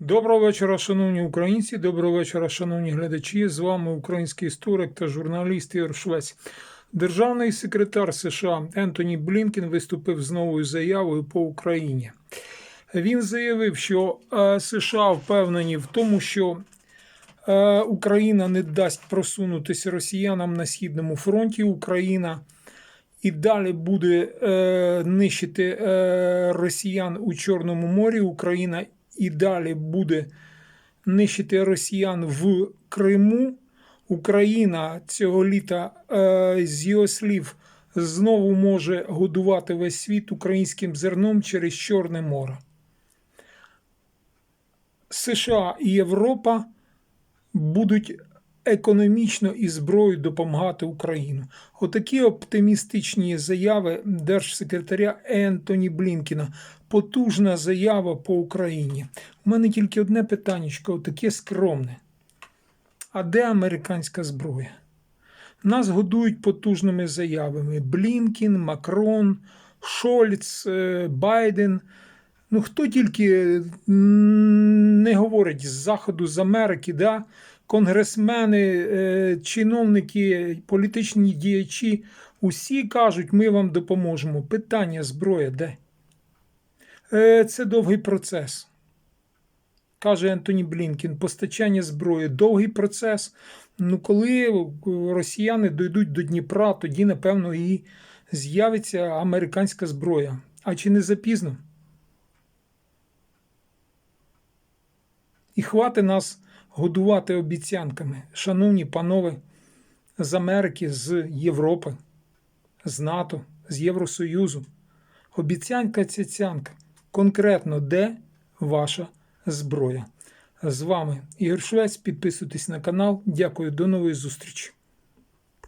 Доброго вечора, шановні українці. Доброго вечора, шановні глядачі. З вами український історик та журналіст Ігор Швець. Державний секретар США Ентоні Блінкен виступив з новою заявою по Україні. Він заявив, що е, США впевнені в тому, що е, Україна не дасть просунутися росіянам на східному фронті. Україна і далі буде е, нищити росіян у Чорному морі. Україна і далі буде нищити росіян в Криму. Україна цього літа, е, з його слів, знову може годувати весь світ українським зерном через Чорне море. США і Європа будуть економічно і зброєю допомагати Україну. Отакі оптимістичні заяви держсекретаря Ентоні Блінкіна. Потужна заява по Україні. У мене тільки одне питання, таке скромне. А де американська зброя? Нас годують потужними заявами: Блінкін, Макрон, Шольц, е, Байден. Ну, хто тільки не говорить з Заходу, з Америки, да? Конгресмени, е, чиновники, політичні діячі, усі кажуть, ми вам допоможемо. Питання зброя де? Е, Це довгий процес. Каже Ентоні Блінкін, постачання зброї довгий процес. Ну, коли росіяни дійдуть до Дніпра, тоді, напевно, і з'явиться американська зброя. А чи не запізно? І хвати нас годувати обіцянками, шановні панове з Америки, з Європи, з НАТО, з Євросоюзу. Обіцянка цяцянка. Конкретно, де ваша зброя? З вами Ігор Швець. Підписуйтесь на канал. Дякую, до нової зустрічі.